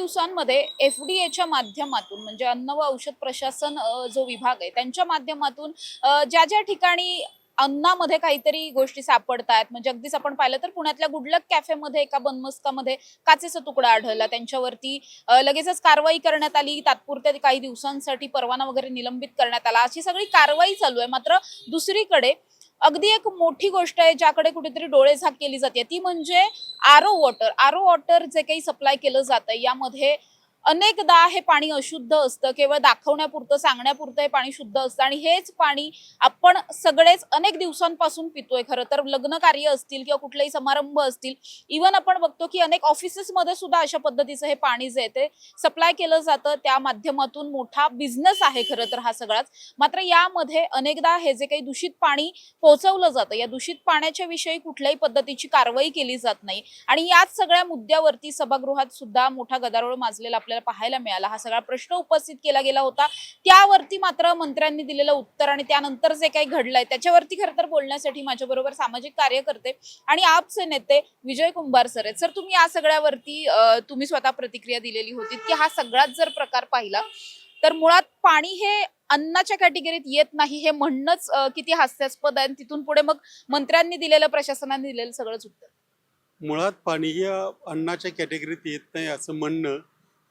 दिवसांमध्ये F D एच्या माध्यमातून म्हणजे अन्न व औषध प्रशासन जो विभाग आहे त्यांच्या माध्यमातून ज्या ज्या ठिकाणी अन्नामध्ये काहीतरी गोष्टी सापडतायत म्हणजे अगदीच आपण पाहिलं तर पुण्यातल्या गुडलक कॅफेमध्ये एका बनमस्कामध्ये काचेचा तुकडा आढळला. त्यांच्यावरती लगेचच कारवाई करण्यात आली. तात्पुरत्या काही दिवसांसाठी परवाना वगैरे निलंबित करण्यात आला. अशी सगळी कारवाई चालू आहे. मात्र दुसरीकडे अगदी एक मोठी गोष्ट आहे ज्याकडे कुठेतरी डोळे झाक केली जाते. ती म्हणजे आरो वॉटर. आरो वॉटर जे काही सप्लाय केलं जातं यामध्ये अनेकदा हे पाणी अशुद्ध असतं. केवळ दाखवण्यापुरतं सांगण्यापुरतं हे पाणी शुद्ध असतं. आणि हेच पाणी आपण सगळेच अनेक दिवसांपासून पितोय. खरं तर लग्न कार्य असतील किंवा कुठलेही समारंभ असतील. इवन आपण बघतो की अनेक ऑफिसेसमध्ये सुद्धा अशा पद्धतीचं हे पाणी जे आहे ते सप्लाय केलं जातं. त्या माध्यमातून मोठा बिझनेस आहे खरं तर हा सगळाच. मात्र यामध्ये अनेकदा हे जे काही दूषित पाणी पोहोचवलं जातं या दूषित पाण्याच्या विषयी कुठल्याही पद्धतीची कारवाई केली जात नाही. आणि याच सगळ्या मुद्द्यावरती सभागृहात सुद्धा मोठा गदारोळ माजलेला आपल्याला पाहायला मिळाला. हा सगळा प्रश्न उपस्थित केला गेला होता. त्यावरती मात्र मंत्र्यांनी दिलेलं उत्तर आणि त्यानंतर जे काही घडलंय त्याच्यावरती खरं तर बोलण्यासाठी माझ्याबरोबर सामाजिक कार्यकर्ते आणि आपचे नेते विजय कुंभार सर आहेत. सर तुम्ही या सगळ्यावरती तुम्ही स्वतः प्रतिक्रिया दिलेली होती की हा सगळाच जर प्रकार पाहिला तर मुळात पाणी हे अन्नाच्या कॅटेगरीत येत नाही हे म्हणणंच किती हास्यास्पद आहे. तिथून पुढे मग मंत्र्यांनी दिलेलं प्रशासनाने दिलेलं सगळंच उत्तर. मुळात पाणी हे अन्नाच्या कॅटेगरीत येत नाही असं म्हणणं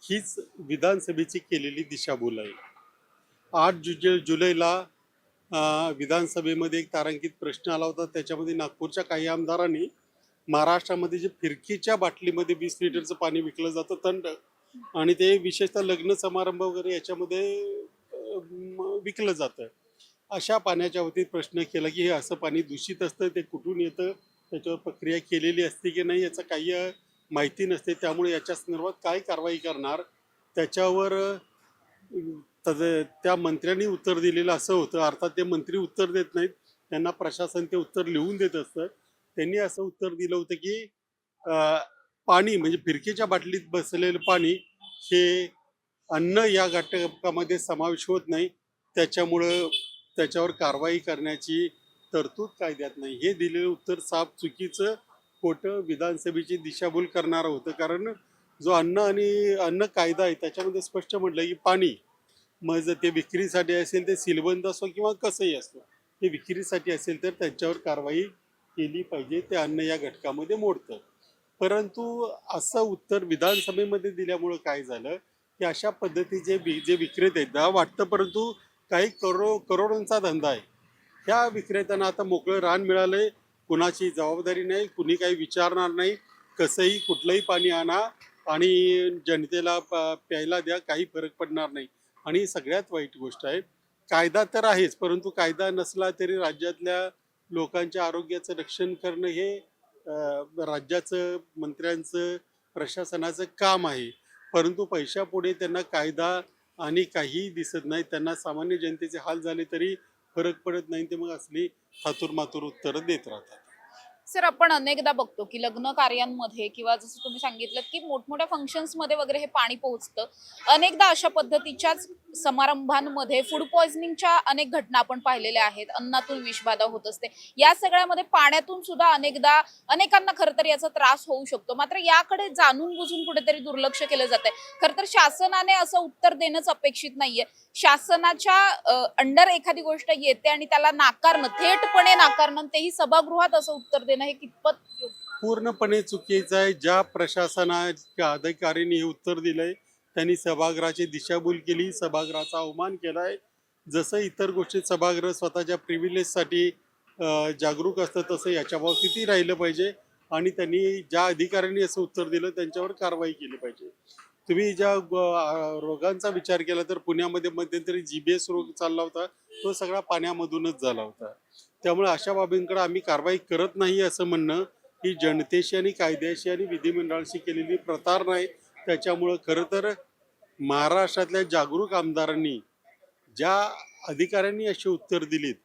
हीच विधानसभेची केलेली दिशाभूल आहे. आठ जु जुलैला विधानसभेमध्ये एक तारांकित प्रश्न आला होता. त्याच्यामध्ये नागपूरच्या काही आमदारांनी महाराष्ट्रामध्ये जे फिरकीच्या बाटलीमध्ये वीस लिटरचं पाणी विकलं जातं थंड आणि ते विशेषतः लग्न समारंभ वगैरे याच्यामध्ये विकलं जातं. अशा पाण्याच्या वतीत प्रश्न केला की हे असं पाणी दूषित असतं ते कुठून येतं त्याच्यावर प्रक्रिया केलेली असते की नाही याचं काही माहिती नसते त्यामुळे याच्या संदर्भात काय कारवाई करणार? त्याच्यावर तद- त्या मंत्र्यांनी उत्तर दिलेलं असं होतं. अर्थात ते मंत्री उत्तर देत नाहीत. त्यांना प्रशासन ते उत्तर लिहून देत असतं. त्यांनी असं उत्तर दिलं होतं की पाणी म्हणजे फिरकीच्या बाटलीत बसलेलं पाणी हे अन्न या घटकामध्ये समावेश होत नाही. त्याच्यामुळं त्याच्यावर कारवाई करण्याची तरतूद कायद्यात नाही. हे दिलेलं उत्तर साफ चुकीचं खोटं विधानसभेची दिशाभूल करणारं होतं. कारण जो अन्न आणि अन्न कायदा आहे त्याच्यामध्ये स्पष्ट म्हटलं की पाणी मग जर ते विक्रीसाठी असेल ते सीलबंद असो किंवा कसंही असो ते विक्रीसाठी असेल तर त्यांच्यावर कारवाई केली पाहिजे. ते अन्न या घटकामध्ये मोडतं. परंतु असं उत्तर विधानसभेमध्ये दिल्यामुळं काय झालं की अशा पद्धतीचे वि जे विक्रेते आहेत ना वाटतं परंतु काही करो करोडोंचा धंदा आहे. ह्या विक्रेत्यांना आता मोकळं रान मिळालं आहे कुणाची जबाबदारी नाही कुणी काही विचारणार नाही कसंही कुठलंही पाणी आणा आणि जनतेला प- प्यायला द्या काही फरक पडणार नाही. आणि सगळ्यात वाईट गोष्ट आहे कायदा तर आहेच परंतु कायदा नसला तरी राज्यातल्या लोकांच्या आरोग्याचं रक्षण करणं हे राज्याचं मंत्र्यांचं प्रशासनाचं काम आहे. परंतु पैशापुढे त्यांना कायदा आणि काहीही दिसत नाही त्यांना सामान्य जनतेचे हाल झाले तरी फरक पडत नाही ते मग असली थातूर मातूर उत्तरं देत राहतात. सर आपण अनेकदा बघतो की लग्न कार्यांमध्ये किंवा जसं तुम्ही सांगितलं की मोठमोठ्या फंक्शन्समध्ये वगैरे हे पाणी पोहोचतं. अनेकदा अशा पद्धतीच्याच समारंभांमध्ये फूड पॉइझनिंगच्या अनेक घटना आपण पाहिलेल्या आहेत. अन्नातून विषबाधा होत असते. या सगळ्यामध्ये पाण्यातून सुद्धा अनेकदा अनेकांना खरं तर याचा त्रास होऊ शकतो. मात्र याकडे जाणून बुजून कुठेतरी दुर्लक्ष केलं जात आहे खरं तर शासनाने असं उत्तर देणंच अपेक्षित नाहीये. शासनाच्या अंडर एखादी गोष्ट येते आणि त्याला नाकारणं थेटपणे नाकारणं तेही सभागृहात असं उत्तर देणं हे कितपत पूर्णपणे चुकीचं आहे. ज्या प्रशासनाच्या अधिकाऱ्यांनी हे उत्तर दिलंय त्यांनी सभागृहाची दिशाभूल केली सभागृहाचा अवमान केलाय. जसं इतर गोष्टीत सभागृह स्वतःच्या प्रिव्हिलेजसाठी जागरूक असतं तसं याच्या बाबतीतही राहिलं पाहिजे? आणि त्यांनी ज्या अधिकाऱ्यांनी असं उत्तर दिलं त्यांच्यावर कारवाई केली पाहिजे. तुम्ही ज्या रोगांचा विचार केला तर पुण्यामध्ये मध्यंतरी जी बी एस रोग चालला होता. तो सगळा पाण्यामधूनच झाला होता. त्यामुळे अशा बाबींकडे आम्ही कारवाई करत नाही असं म्हणणं ही जनतेशी आणि कायद्याशी आणि विधिमंडळाशी केलेली प्रतार नाही. त्याच्यामुळं खरं तर महाराष्ट्रातल्या जागरूक आमदारांनी ज्या अधिकाऱ्यांनी अशी उत्तर दिलीत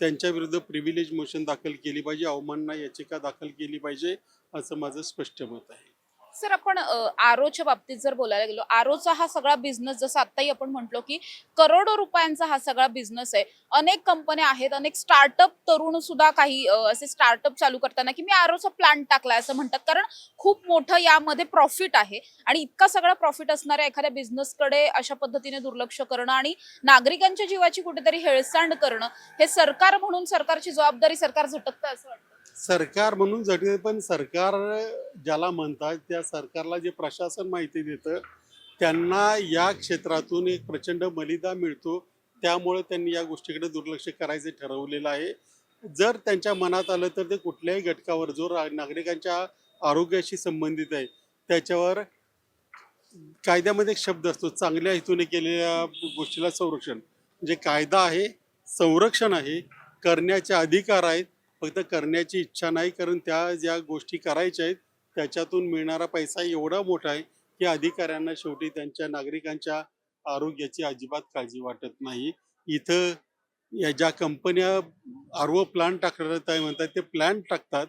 त्यांच्या विरुद्ध प्रिव्हिलेज मोशन दाखल केली पाहिजे अवमानना याचिका दाखल केली पाहिजे असं माझं स्पष्ट मत आहे. सर आपण आरोच्या बाबतीत जर बोलायला गेलो आरोचा हा सगळा बिझनेस जसं आत्ताही आपण म्हटलो की करोडो रुपयांचा हा सगळा बिझनेस आहे. अनेक कंपन्या आहेत अनेक स्टार्टअप तरुण सुद्धा काही असे स्टार्टअप चालू करताना की मी आरोचा प्लांट टाकलाय असं म्हणतात. कारण खूप मोठं यामध्ये प्रॉफिट आहे आणि इतका सगळा प्रॉफिट असणाऱ्या एखाद्या बिझनेसकडे अशा पद्धतीने दुर्लक्ष करणं आणि नागरिकांच्या जीवाची कुठेतरी हेळसांड करणं हे सरकार म्हणून सरकारची जबाबदारी सरकार झटकतं असं वाटतं. सरकार म्हणून जटिल पण सरकार ज्याला म्हणतात त्या सरकारला जे प्रशासन माहिती देतं त्यांना या क्षेत्रातून एक प्रचंड मलिदा मिळतो. त्यामुळे त्यांनी या गोष्टीकडे दुर्लक्ष करायचे ठरवलेलं आहे. जर त्यांच्या मनात आलं तर ते कुठल्याही घटकावर जो रा- नागरिकांच्या आरोग्याशी संबंधित आहे त्याच्यावर कायद्यामध्ये एक शब्द असतो चांगल्या हेतूने केलेल्या गोष्टीला संरक्षण. म्हणजे कायदा आहे संरक्षण आहे करण्याचे अधिकार आहेत फक्त करण्याची इच्छा नाही कारण त्या ज्या गोष्टी करायच्या आहेत त्याच्यातून मिळणारा पैसा एवढा मोठा आहे की अधिकाऱ्यांना शेवटी त्यांच्या नागरिकांच्या आरोग्याची अजिबात काळजी वाटत नाही. इथं या ज्या कंपन्या आरओ प्लांट टाकण्यात आहे म्हणतात ते प्लांट टाकतात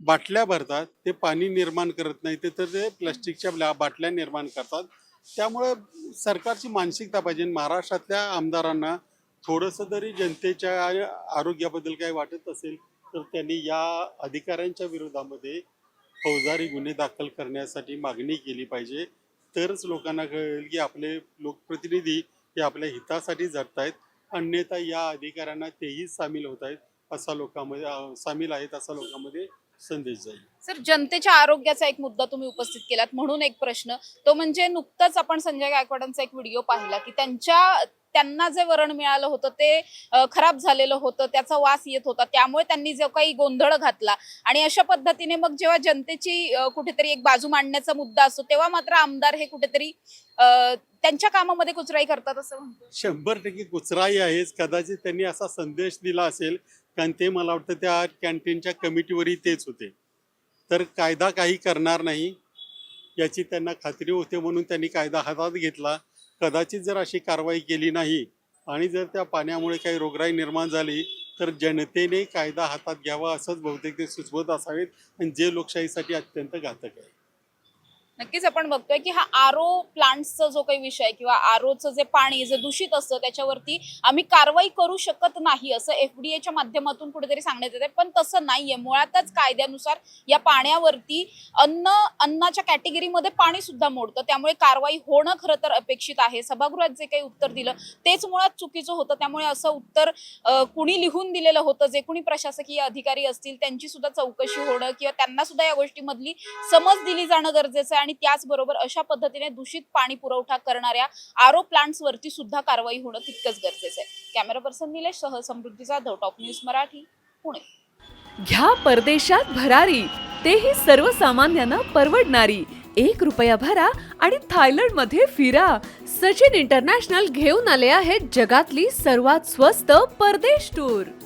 बाटल्या भरतात ते पाणी निर्माण करत नाही ते तर ते प्लास्टिकच्या बाटल्या निर्माण करतात. त्यामुळं सरकारची मानसिकता पाहिजे. महाराष्ट्रातल्या आमदारांना थोडंसं तरी जनतेच्या आरोग्याबद्दल काही वाटत असेल तर त्यांनी या अधिकाऱ्यांच्या विरोधामध्ये फौजदारी गुन्हे दाखल करण्यासाठी मागणी केली पाहिजे. तरच लोकांना कळेल की आपले लोकप्रतिनिधी हे आपल्या हितासाठी झटतायत अन्यथा या अधिकाऱ्यांना तेही सामील होत आहेत असा लोकांमध्ये सामील आहेत असा लोकांमध्ये संदेश जाईल. सर जनतेच्या आरोग्याचा एक मुद्दा तुम्ही उपस्थित केलात. म्हणून एक प्रश्न तो म्हणजे नुकताच आपण संजय गायकवाडांचा एक व्हिडिओ पाहिला की त्यांच्या त्यांना जे वरण मिळालं होतं ते खराब झालेलं होतं त्याचा वास येत होता. त्यामुळे त्यांनी जो काही गोंधळ घातला. आणि अशा पद्धतीने मग जेव्हा जनतेची कुठेतरी एक बाजू मांडण्याचा मुद्दा असतो तेव्हा मात्र आमदार हे कुठेतरी त्यांच्या कामामध्ये कुचराई करतात असं म्हणतो शंभर टक्के कुचराई आहेच. कदाचित त्यांनी असा संदेश दिला असेल कारण ते मला वाटतं त्या कॅन्टीनच्या कमिटीवरही तेच होते. तर कायदा काही करणार नाही याची त्यांना खात्री होते म्हणून त्यांनी कायदा हातात घेतला. कदाचित जर अशी कारवाई केली नाही आणि जर त्या पाण्यामुळे काही रोगराई निर्माण झाली तर जनतेने कायदा हातात घ्यावा असंच बहुतेक ते सुचवत असावेत. आणि जे लोकशाहीसाठी अत्यंत घातक आहे. नक्कीच आपण बघतोय की हा आरो प्लांट्सचा जो काही विषय किंवा आरोचं जे पाणी जे दूषित असतं त्याच्यावरती आम्ही कारवाई करू शकत नाही असं एफडीएच्या माध्यमातून कुठेतरी सांगण्यात येते पण तसं नाहीये. मुळातच कायद्यानुसार या पाण्यावरती अन्न अन्नाच्या कॅटेगरीमध्ये पाणी सुद्धा मोडतं. त्यामुळे कारवाई होणं खरं तर अपेक्षित आहे. सभागृहात जे काही उत्तर दिलं तेच मुळात चुकीचं होतं. त्यामुळे असं उत्तर कुणी लिहून दिलेलं होतं? जे कुणी प्रशासकीय अधिकारी असतील त्यांची सुद्धा चौकशी होणं किंवा त्यांना सुद्धा या गोष्टीमधली समज दिली जाणं गरजेचं आहे. आणि त्याचबरोबर अशा पद्धतीने दूषित पाणी पुरवठा करणाऱ्या आरो प्लांट्सवरती सुद्धा कारवाई होणं तितकंच गरजेचं आहे. कॅमेरा पर्सन निलेश सह समृद्धी जाधव टॉप न्यूज मराठी पुणे. घ्या परदेशात भरारी. तेही सर्वसामान्यांना परवडणारी. एक रुपया भरा आणि थायलंडमध्ये फिरा. सचिन इंटरनॅशनल घेऊन आले आहेत जगातली सर्वात स्वस्त परदेश टूर